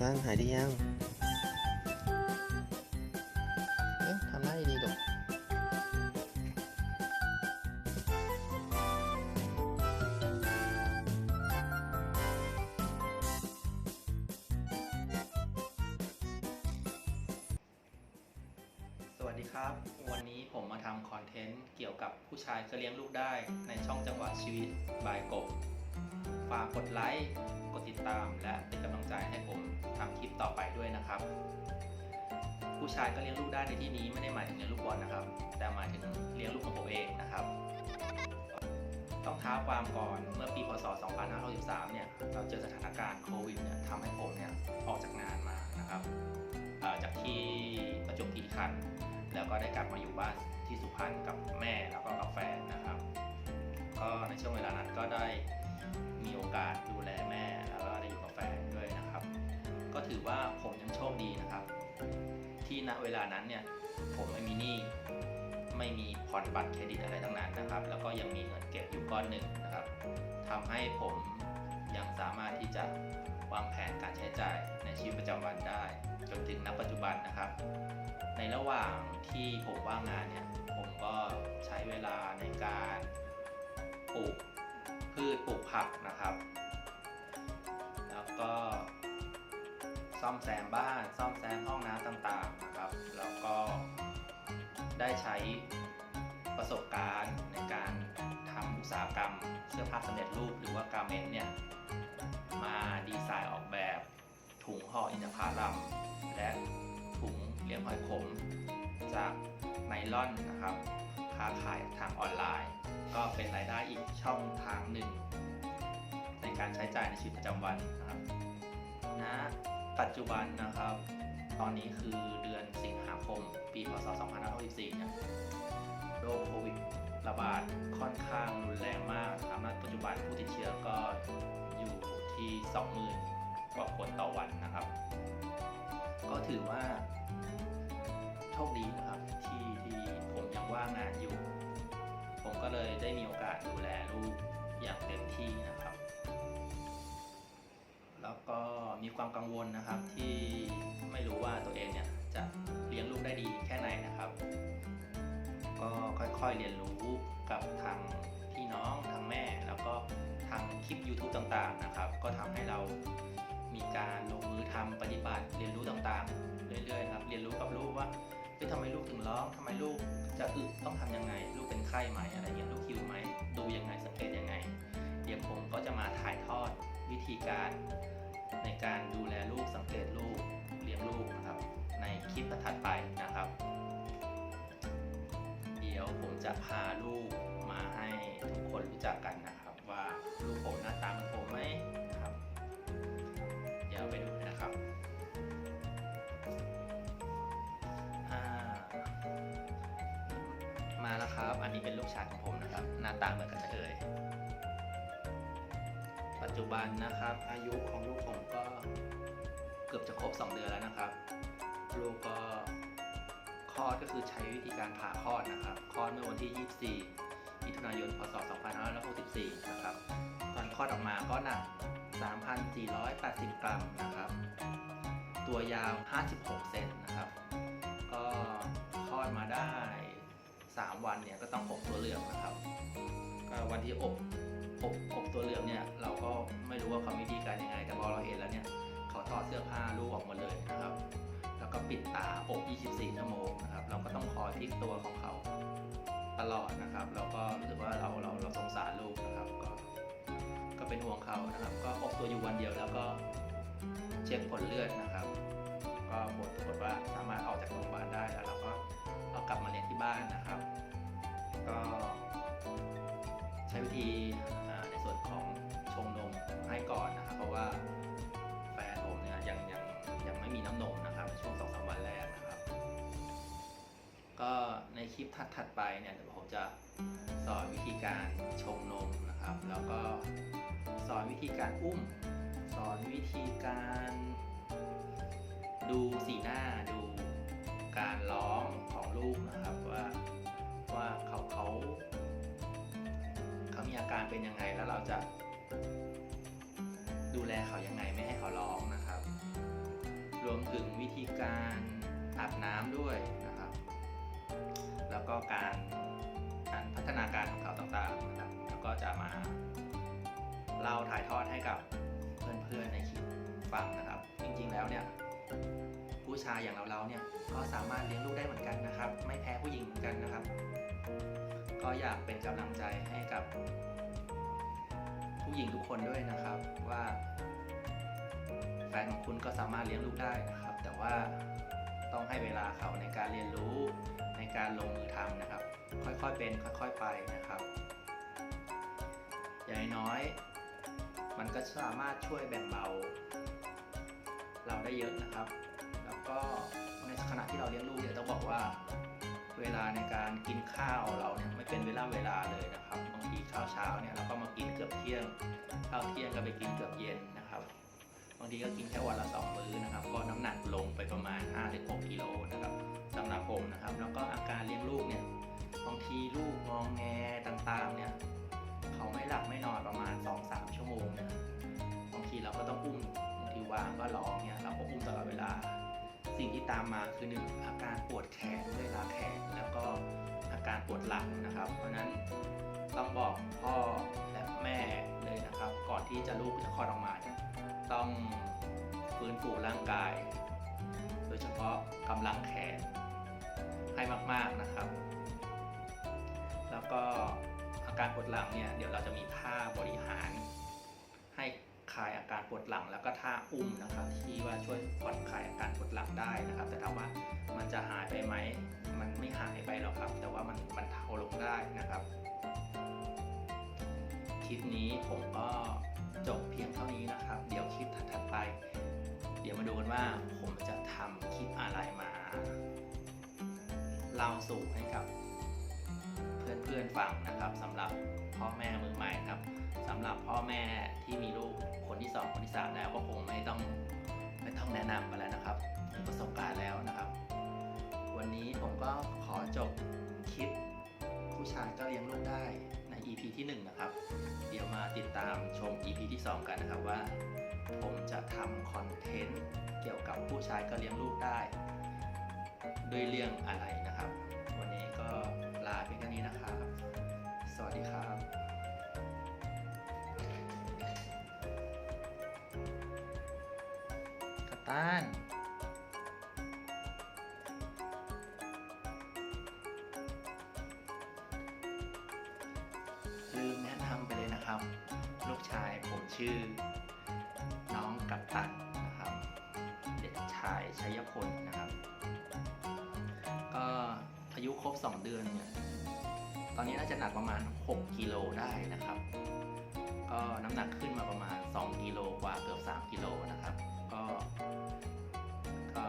ตันหายดียัง เอ๊ะทำหน้าดีๆลูกสวัสดีครับ วันนี้ผมมาทำคอนเทนต์เกี่ยวกับผู้ชายก็เลี้ยงลูกได้ในช่องจังหวะชีวิตบายกบ ฝากกดไลค์ กดติดตาม และเป็นกำลังใจให้ผมทำคลิปต่อไปด้วยนะครับ ผู้ชายก็เลี้ยงลูกได้ในที่นี้ไม่ได้หมายถึงเลี้ยงลูกบอลนะครับ แต่หมายถึงเลี้ยงลูกของผมเองนะครับต้องท้าความก่อนเมื่อปีพศ 2563 เนี่ยเราเจอสถานการณ์โควิดเนี่ยทำให้ผมเนี่ยออกจากงานมานะครับจากที่ประจวบคีรีขันธ์แล้วก็ได้กลับมาอยู่บ้านที่สุพรรณกับแม่แล้วก็กับแฟนนะครับ ก็ในช่วงเวลานั้นก็ได้ มีโอกาสดูแลแม่แล้วก็ได้อยู่กับแฟนด้วยนะครับ ก็ถือว่าผมยังโชคดีนะครับ ที่ณเวลานั้นเนี่ยผมไม่มีหนี้ไม่มีผ่อนบัตรเครดิตอะไรทั้งนั้นนะครับ แล้วก็ยังมีเงินเก็บอยู่ก้อนหนึ่งนะครับทำให้ผมยังสามารถที่จะวางแผนการใช้จ่ายในชีวิตประจำวันได้ จนถึงณปัจจุบันนะครับ ในระหว่างที่ผมว่างงานเนี่ยผมก็ใช้เวลาในการปลูก พืชปลูกผักนะครับ แล้วก็ซ่อมแซมบ้าน ซ่อมแซมห้องน้ำต่างๆนะครับ แล้วก็ได้ใช้ประสบการณ์ในการทำอุตสาหกรรม เสื้อผ้าสำเร็จรูปหรือว่าการเมนเนี่ยมาดีไซน์ออกแบบถุงห่ออินทผลัมและถุงเลี้ยงหอยขม จากไนล่อนนะครับ ค้าขายทางออนไลน์ ก็เป็นรายได้อีกช่องทางหนึ่ง ในการใช้จ่ายในชีวิตประจำวันนะครับณปัจจุบันนะครับ ตอนนี้คือเดือนสิงหาคม ปีพศ 2564เนี่ยโรคโควิดระบาดค่อนข้างรุนแรงมากครับณปัจจุบันผู้ติดเชื้อก็อยู่ที่ 20,000 กว่าคนต่อวันนะครับ ก็ถือว่าโชคดีนะครับที่ที่ผ ยังว่างงานอยู่ ผมก็เลยได้มีโอกาสดูแลลูกอย่างเต็มที่นะครับ แล้วก็มีความกังวลนะครับที่ไม่รู้ว่าตัวเองเนี่ยจะเลี้ยงลูกได้ดีแค่ไหนนะครับ ก็ค่อยๆเรียนรู้กับทางพี่น้องทางแม่ แล้วก็ทางคลิป YouTube ต่างๆนะครับ ก็ทำให้เรามีการลงมือทำปฏิบัติเรียนรู้ต่างๆ เรื่อยๆครับ เรียนรู้กับลูกว่า เฮ้ยทำไมลูกถึงร้องทำไมลูกจะอึต้องทำยังไง ลูกเป็นไข้ไหมอะไรเงี้ยลูกหิวไหมดูยังไงสังเกตยังไง เดี๋ยวผมก็จะมาถ่ายทอดวิธีการในการดูแลลูกสังเกตลูกเลี้ยงลูกนะครับ ในคลิปถัดไปนะครับ เดี๋ยวผมจะพาลูกมาให้ทุกคนรู้จักกันนะครับ ว่าลูกผมหน้าตาเหมือนผม เป็นลูกชายของผมนะครับ หน้าตาเหมือนกันเลยปัจจุบันนะครับ อายุของลูกผมก็เกือบจะครบ 2 เดือนแล้วนะครับ ลูกก็คลอดก็คือใช้วิธีการผ่าคลอดนะครับ คลอดเมื่อวันที่ 24 มิถุนายน พศ 2564 นะครับ ตอนคลอดออกมาก็หนัก 3,480 กรัมนะครับ ตัวยาว 56 เซนนะครับ ก็คลอดมาได้ 3 วันเนี่ยก็ต้องอบตัวเหลืองนะครับก็วันที่อบอบอบตัวเหลืองเนี่ยเราก็ไม่รู้ว่าเขามีวิธีการยังไง แต่พอเราเห็นแล้วเนี่ยเขาถอดเสื้อผ้าลูกออกหมดเลยนะครับ แล้วก็ปิดตาอบ 24 ชั่วโมงนะครับ เราก็ต้องคอยพลิกตัวของเขาตลอดนะครับแล้วก็รู้สึกว่าเราเราเราสงสารลูกนะครับ ก็ก็เป็นห่วงเขานะครับ ก็อบตัวอยู่วันเดียวแล้วก็เช็คผลเลือดนะครับ ก็ผลปรากฏว่าสามารถออกจากโรงพยาบาลได้แล้วเราก็ กลับมาเลี้ยงที่บ้านนะครับ ก็ใช้วิธีในส่วนของชงนมให้ก่อนนะครับ เพราะว่าแฟนผมเนี่ยยังยังยังไม่มีน้ำนมนะครับ ช่วงสองสามวันแรกนะครับ ก็ในคลิปถัดๆไปเนี่ยเดี๋ยวผมจะสอนวิธีการชงนมนะครับ แล้วก็สอนวิธีการอุ้ม สอนวิธีการดูสีหน้าดูการร้องของ ลูกนะครับว่าว่าเขาเขาเขามีอาการเป็นยังไงแล้วเราจะ ดูแลเขายังไงไม่ให้เขาร้องนะครับ รวมถึงวิธีการอาบน้ำด้วยนะครับ แล้วก็การการพัฒนาการของเขาต่างๆนะครับแล้วก็จะมาเล่าถ่ายทอดให้กับเพื่อนๆในคลิปฟังนะครับ จริงๆแล้วเนี่ย ผู้ชายอย่างเราๆเนี่ยก็สามารถเลี้ยงลูกได้เหมือนกันนะครับ ไม่แพ้ผู้หญิงเหมือนกันนะครับ ก็อยากเป็นกำลังใจให้กับ ผู้หญิงทุกคนด้วยนะครับว่า แฟนของคุณก็สามารถเลี้ยงลูกได้นะครับ แต่ว่าต้องให้เวลาเขาในการเรียนรู้ในการลงมือทำนะครับ ค่อยๆเป็น ค่อยๆไปนะครับ อย่างน้อย มันก็สามารถช่วยแบ่งเบา เราได้เยอะนะครับ ก็ในขณะที่เราเลี้ยงลูกเนี่ยต้องบอกว่าเวลาในการกินข้าวเราเนี่ยไม่เป็นเวลาเวลาเลยนะครับบางทีข้าวเช้าเนี่ยเราก็มากินเกือบเที่ยงข้าวเที่ยงก็ไปกินเกือบเย็นนะครับบางทีก็กินแค่วันละสองมื้อนะครับ ก็น้ำหนักลงไปประมาณ5-6กิโลนะครับสำหรับผมนะครับ แล้วก็อาการเลี้ยงลูกเนี่ยบางทีลูกงองแงต่างๆเนี่ยเขาไม่หลับไม่นอนประมาณ 2-3 ชั่วโมงเนี่ยบางทีเราก็ต้องอุ้มบางทีวางก็ร้องเนี่ยเราก็อุ้มตลอดเวลา สิ่งที่ตามมาคือหนึ่งอาการปวดแขนเวลาแขนแล้วก็อาการปวดหลังนะครับ เพราะนั้นต้องบอกพ่อและแม่เลยนะครับ ก่อนที่จะลูกจะคลอดออกมาเนี่ยต้องฟื้นฟูร่างกาย โดยเฉพาะกำลังแขนให้มากๆนะครับ แล้วก็อาการปวดหลังเนี่ยเดี๋ยวเราจะมีท่าบริหาร ลายอาการปวดหลัง แล้วก็ท่าอุ้มนะครับ ที่ว่าช่วยผ่อนคลายอาการปวดหลังได้นะครับ แต่ถามว่ามันจะหายไปไหม มันไม่หายไปหรอกครับ แต่ว่ามันมันเทาลงได้นะครับคลิปนี้ผมก็จบเพียงเท่านี้นะครับ เดี๋ยวคลิปถัดๆไป เดี๋ยวมาดูกันว่าผมจะทำคลิปอะไรมาเล่าสู่ให้กับ เพื่อนๆฟังนะครับสำหรับพ่อแม่มือใหม่ครับสำหรับพ่อแม่ที่มีลูกคนที่ 2 คนที่ 3 แล้วก็คงไม่ต้องไม่ต้องแนะนำกันแล้วนะครับมีประสบการณ์แล้วนะครับ วันนี้ผมก็ขอจบคลิปผู้ชายก็เลี้ยงลูกได้ใน EP ที่ 1 นะครับ เดี๋ยวมาติดตามชม EP ที่ 2 กันนะครับว่า ผมจะทำคอนเทนต์เกี่ยวกับผู้ชายก็เลี้ยงลูกได้ ด้วยเรื่องอะไรนะครับ กัปตันลืมแนะนำไปเลยนะครับ ลูกชายผมชื่อ น้องกัปตันนะครับ เด็กชายชัยพลนะครับ ก็อายุครบ 2 เดือนเนี่ยตอนนี้น่าจะหนักประมาณ 6 กิโลได้นะครับ ก็น้ำหนักขึ้นมาประมาณ 2 กิโลกว่าเกือบ 3 กิโลนะครับ ก็ก็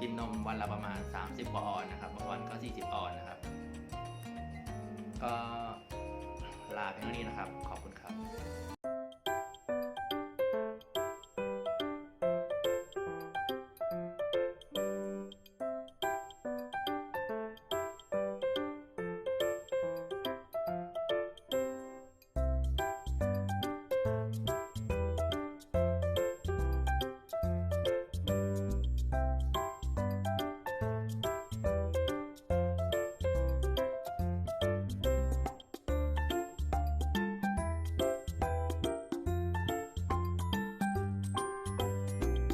กินนมวันละประมาณ 30กว่าออนนะครับบางวันก็ 40 ออนนะครับ ก็ลาเพียงเท่านี้นะครับ ขอบคุณครับ